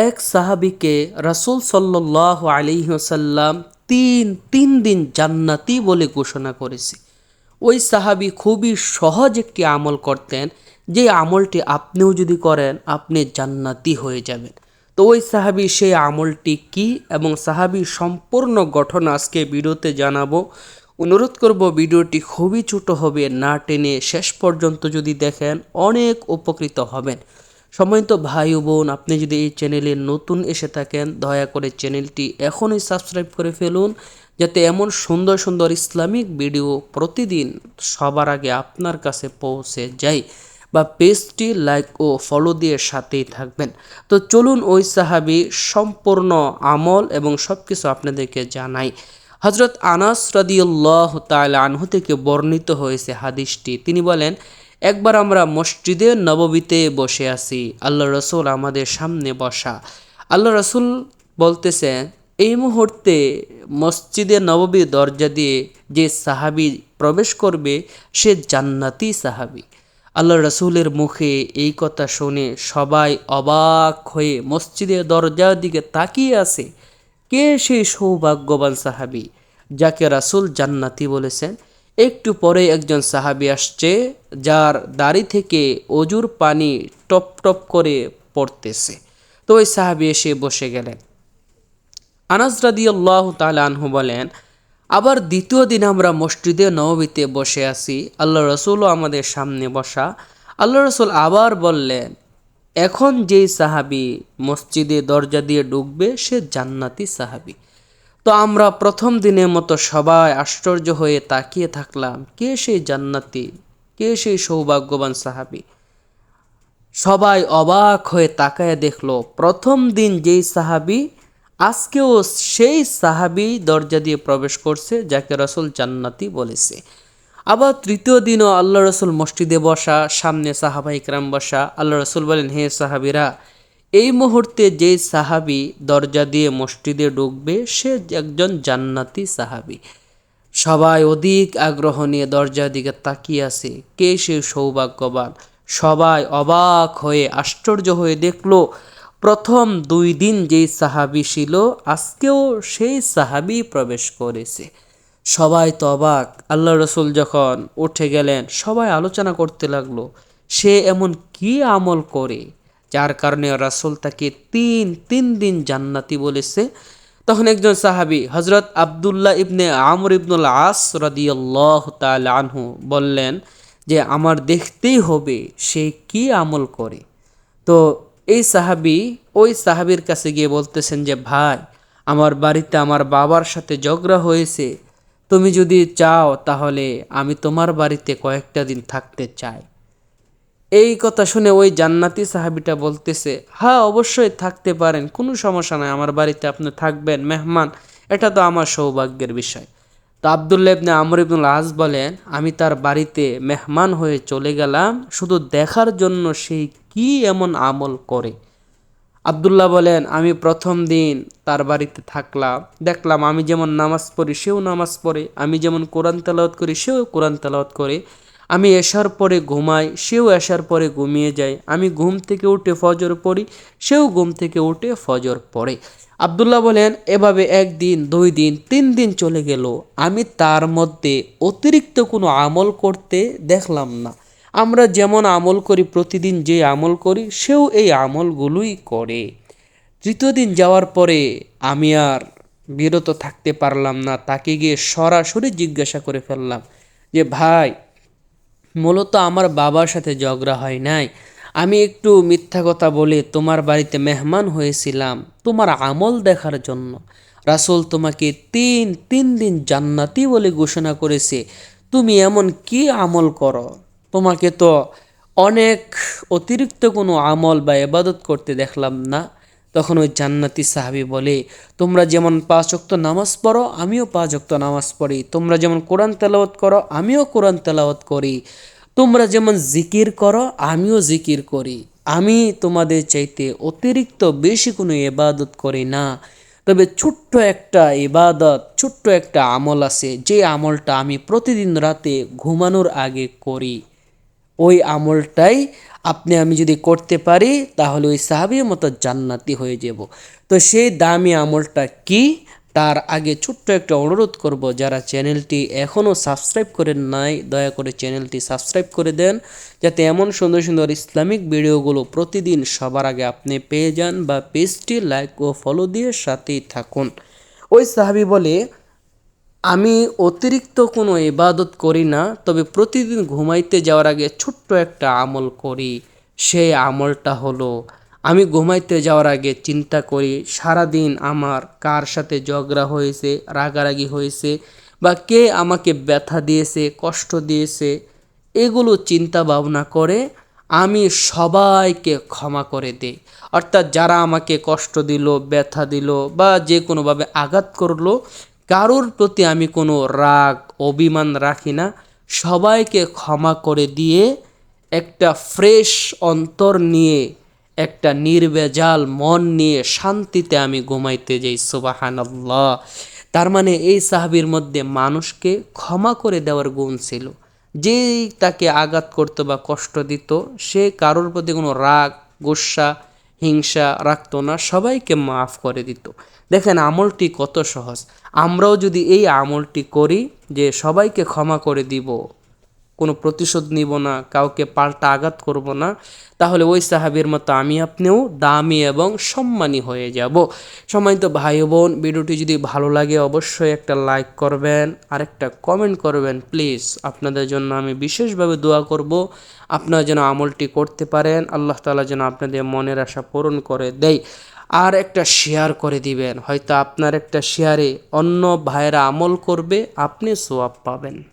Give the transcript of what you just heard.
এক সাহাবিকে রাসূল সাল্লাহ আলিহাসাল্লাম তিন তিন দিন জান্নাতি বলে ঘোষণা করেছে। ওই সাহাবি খুবই সহজ একটি আমল করতেন, যে আমলটি আপনিও যদি করেন, আপনি জান্নাতি হয়ে যাবেন। তো ওই সাহাবি সেই আমলটি কি এবং সাহাবির সম্পূর্ণ গঠন আজকে ভিডিওতে জানাব। অনুরোধ করব ভিডিওটি খুবই ছোট হবে, না টেনে শেষ পর্যন্ত যদি দেখেন, অনেক উপকৃত হবেন। সময়ত ভাই বোন, আপনি যদি এই চ্যানেলে নতুন এসে থাকেন, দয়া করে চ্যানেলটি এখনই সাবস্ক্রাইব করে ফেলুন, যাতে এমন সুন্দর সুন্দর ইসলামিক ভিডিও প্রতিদিন সবার আগে আপনার কাছে পৌঁছে যায় বা পেজটি লাইক ও ফলো দিয়ে সাথেই থাকবেন। তো চলুন ওই সাহাবি সম্পূর্ণ আমল এবং সব কিছু আপনাদেরকে জানাই। হজরত আনাস রদিউল্লাহ তাল আনহু থেকে বর্ণিত হয়েছে হাদিসটি। তিনি বলেন একবার আমরা মসজিদে নববীতে বসে আছি, আল্লাহ রসুল আমাদের সামনে বসা। আল্লাহ রসুল বলতেছেন এই মুহূর্তে মসজিদে নববী দরজা দিয়ে যে সাহাবি প্রবেশ করবে, সে জান্নাতি সাহাবি। আল্লাহ রসুলের মুখে এই কথা শুনে সবাই অবাক হয়ে মসজিদের দরজার দিকে তাকিয়ে আছে। কে সেই সৌভাগ্যবান সাহাবি যাকে রাসুল জান্নাতি বলেছেন? একটু পরে একজন সাহাবি আসছে, যার দাড়ি থেকে অজুর পানি টপ টপ করে পড়তেছে। তো ওই সাহাবি এসে বসে গেলেন। আনাজ রাদি আল্লাহ আনহু বলেন, আবার দ্বিতীয় দিন আমরা মসজিদে নবীতে বসে আছি। আল্লাহ রসুলও আমাদের সামনে বসা। আল্লাহ রসুল আবার বললেন, এখন যেই সাহাবি মসজিদে দরজা দিয়ে ঢুকবে, সে জান্নাতি সাহাবি। তো আমরা প্রথম দিনের মতো সবাই আশ্চর্য হয়ে তাকিয়ে থাকলাম, কে সেই জান্নাতি, কে সেই সৌভাগ্যবান সাহাবি? সবাই অবাক হয়ে তাকায় দেখল, প্রথম দিন যেই সাহাবি, আজকেও সেই সাহাবি দরজা দিয়ে প্রবেশ করছে, যাকে রসুল জান্নাতি বলেছে। আবার তৃতীয় দিনও আল্লাহ রসুল মসজিদে বসা, সামনে সাহাবা ইকরাম বসা, আল্লাহ রসুল বলেন, হে সাহাবিরা এই মুহূর্তে যে সাহাবি দরজা দিয়ে মসজিদে ঢুকবে, সে একজন জান্নাতি সাহাবি। সবাই অধিক আগ্রহ নিয়ে দরজার দিকে তাকিয়ে আছে। কে সে সৌভাগ্যবান? সবাই অবাক হয়ে আশ্চর্য হয়ে দেখল, প্রথম দুই দিন যেই সাহাবি ছিল, আজকেও সেই সাহাবি প্রবেশ করেছে। সবাই তো অবাক। আল্লাহ রসুল যখন উঠে গেলেন, সবাই আলোচনা করতে লাগল, সে এমন কি আমল করে? যার কারণে রাসুল তাকে তিন তিন দিন জান্নাতি বলেছে। তখন একজন সাহাবি হজরত আবদুল্লাহ ইবনে আমর ইবনুল আস রদিয়াল্লাহ তাল আনহু বললেন যে, আমার দেখতেই হবে সে কি আমল করে। তো এই সাহাবি ওই সাহাবির কাছে গিয়ে বলতেছেন যে, ভাই, আমার বাড়িতে আমার বাবার সাথে ঝগড়া হয়েছে। তুমি যদি চাও তাহলে আমি তোমার বাড়িতে কয়েকটা দিন থাকতে চাই। এই কথা শুনে ওই জান্নাতি সাহাবিটা বলতেছে হ্যাঁ অবশ্যই থাকতে পারেন, কোনো সমস্যা নাই, আমার বাড়িতে আপনি থাকবেন, মেহমান, এটা তো আমার সৌভাগ্যের বিষয়। তো আবদুল্লাহ ইবনে আমর ইবনুল আজ বলেন, আমি তার বাড়িতে মেহমান হয়ে চলে গেলাম, শুধু দেখার জন্য সেই কি এমন আমল করে? আবদুল্লাহ বলেন, আমি প্রথম দিন তার বাড়িতে থাকলাম, দেখলাম আমি যেমন নামাজ পড়ি, সেও নামাজ পড়ে, আমি যেমন কোরআন তেলাওয়াত করি, সেও কোরআন তেলাওয়াত করে আমি এসার পরে ঘুমাই, সেও এসার পরে ঘুমিয়ে যায়। আমি ঘুম থেকে উঠে ফজর পড়ি, সেও ঘুম থেকে উঠে ফজর পড়ে। আবদুল্লাহ বলেন, এভাবে একদিন, দুই দিন, তিন দিন চলে গেল। আমি তার মধ্যে অতিরিক্ত কোনো আমল করতে দেখলাম না। আমরা যেমন আমল করি, প্রতিদিন যে আমল করি, সেও এই আমলগুলোই করে। তৃতীয় দিন যাওয়ার পরে আমি আর বিরত থাকতে পারলাম না। তাকে গিয়ে সরাসরি জিজ্ঞাসা করে ফেললাম যে, ভাই মূলত আমার বাবার সাথে ঝগড়া হয় নাই। আমি একটু মিথ্যা কথা বলে তোমার বাড়িতে মেহমান হয়েছিলাম, তোমার আমল দেখার জন্য। রাসুল তোমাকে তিন তিন দিন জান্নাতি বলে ঘোষণা করেছে, তুমি এমন কি আমল করো? তোমাকে তো অনেক অতিরিক্ত কোনো আমল বা এবাদত করতে দেখলাম না। তখন ওই জান্নাতি সাহাবি বলে, তোমরা যেমন পাঁচ নামাজ পড়ো, আমিও পাঁচ নামাজ পড়ি। তোমরা যেমন কোরআন তেলাওয়াত করো, আমিও কোরআন তেলাওয়াত করি। তোমরা যেমন জিকির করো, আমিও জিকির করি। আমি তোমাদের চাইতে অতিরিক্ত বেশি কোনো এবাদত করি না। তবে ছোট্ট একটা ইবাদত, ছোট্ট একটা আমল আছে। যে আমলটা আমি প্রতিদিন রাতে ঘুমানোর আগে করি। ওই আমলটাই আপনি আমি যদি করতে পারি, তাহলে ওই সাহাবির মতো জান্নাতি হয়ে যাব। তো সেই দামি আমলটা কি? তার আগে ছোট্ট একটা অনুরোধ করব, যারা চ্যানেলটি এখনও সাবস্ক্রাইব করেন নাই, দয়া করে চ্যানেলটি সাবস্ক্রাইব করে দেন, যাতে এমন সুন্দর সুন্দর ইসলামিক ভিডিওগুলো প্রতিদিন সবার আগে আপনি পেয়ে যান বা পেজটি লাইক ও ফলো দিয়ে সাথেই থাকুন। ওই সাহাবি বলে আমি অতিরিক্ত কোনো ইবাদত করি না, তবে প্রতিদিন ঘুমাইতে যাওয়ার আগে ছোট্ট একটা আমল করি। সেই আমলটা হলো, আমি ঘুমাইতে যাওয়ার আগে চিন্তা করি, সারাদিন আমার কার সাথে ঝগড়া হয়েছে, রাগারাগি হয়েছে, বা কে আমাকে ব্যথা দিয়েছে, কষ্ট দিয়েছে, এগুলো চিন্তা ভাবনা করে আমি সবাইকে ক্ষমা করে দিই। অর্থাৎ যারা আমাকে কষ্ট দিল, ব্যথা দিল, বা যে কোনোভাবে আঘাত করল কারোর প্রতি আমি কোনো রাগ, অভিমান রাখি না। সবাইকে ক্ষমা করে দিয়ে একটা ফ্রেশ অন্তর নিয়ে, একটা নির্বেজাল মন নিয়ে শান্তিতে আমি ঘুমাইতে যাই, সুবাহানাল্লাহ। তার মানে এই সাহাবির মধ্যে মানুষকে ক্ষমা করে দেওয়ার গুণ ছিল। যেই তাকে আঘাত করতো বা কষ্ট দিত, সে কারোর প্রতি কোনো রাগ, গোসা, হিংসা রাখতো না, সবাইকে মাফ করে দিত। দেখেন আমলটি কত সহজ। আমরাও যদি এই আমলটি করি যে সবাইকে ক্ষমা করে দিব, কোনো প্রতিশোধ নিব না, কাউকে পাল্টা আঘাত করব না, তাহলে ওই সাহাবির মতো আমি আপনিও দামি এবং সম্মানী হয়ে যাব। সম্মানিত ভাই বোন ভিডিওটি যদি ভালো লাগে অবশ্যই একটা লাইক করবেন আর একটা কমেন্ট করবেন, প্লিজ। আপনাদের জন্য আমি বিশেষভাবে দোয়া করব, আপনারা যেন আমলটি করতে পারেন, আল্লাহ তালা যেন আপনাদের মনের আশা পূরণ করে দেয়। আর একটা শেয়ার করে দিবেন। হয়তো আপনার একটা শেয়ারে অন্য ভাইয়েরা আমল করবে, আপনি সোয়াব পাবেন।